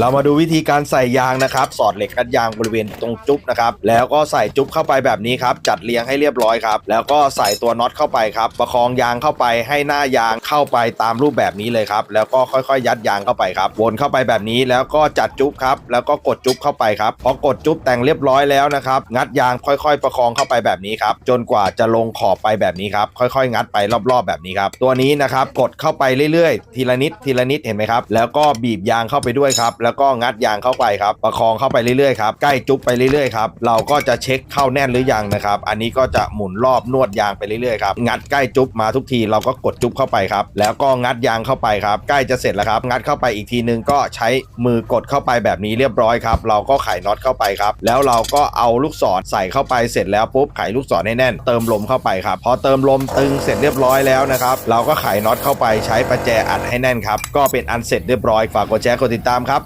เรามาดูวิธีการใส่ยางนะครับ สอดเหล็กกัดยางบริเวณตรงจุ๊บนะครับ แล้วก็ใส่จุ๊บเข้าไปแบบนี้ครับ จัดเรียงให้เรียบร้อยครับ แล้วก็ใส่ตัวน็อตเข้าไปครับ ประคองยางเข้าไปให้หน้ายางเข้าไปตามรูปแบบนี้เลยครับ แล้วก็ค่อยๆ ยัดยางเข้าไปครับ วนเข้าไปแบบนี้ แล้วก็จัดจุ๊บครับ แล้วก็กดจุ๊บเข้าไปครับ พอกดจุ๊บแต่งเรียบร้อยแล้วนะครับ งัดยางค่อยๆ ประคองเข้าไปแบบนี้ครับ จนกว่าจะลงขอบไปแบบนี้ครับ ค่อยๆ งัดไปรอบๆ แบบนี้ครับ ตัวนี้นะครับ กดเข้าไปเรื่อยๆ ทีละนิด ทีละนิด เห็นไหมครับ แล้วก็บีบยางเข้าไปด้วยครับแล้วก็งัดยางเข้าไปครับ ประคองเข้าไปเรื่อยๆครับ ใกล้จุ๊บไปเรื่อยๆครับ เราก็จะเช็คเข้าแน่นหรือยังนะครับ อันนี้ก็จะหมุนรอบนวดยางไปเรื่อยๆครับ งัดใกล้จุ๊บมาทุกทีเราก็กดจุ๊บเข้าไปครับ แล้วก็งัดยางเข้าไปครับ ใกล้จะเสร็จแล้วครับ งัดเข้าไปอีกทีนึงก็ใช้มือกดเข้าไปแบบนี้เรียบร้อยครับ เราก็ไขน็อตเข้าไปครับ แล้วเราก็เอาลูกศรใส่เข้าไปเสร็จแล้วปุ๊บไขลูกศรให้แน่น เติมลมเข้าไปครับ พอเติมลมตึงเสร็จเรียบร้อยแล้วนะครับ เราก็ไขน็อตเข้าไปใช้ประแจอัดให้แน่นครับ ก็เป็นอันเสร็จเรียบร้อย ฝากกดแชร์กดติดตามครับ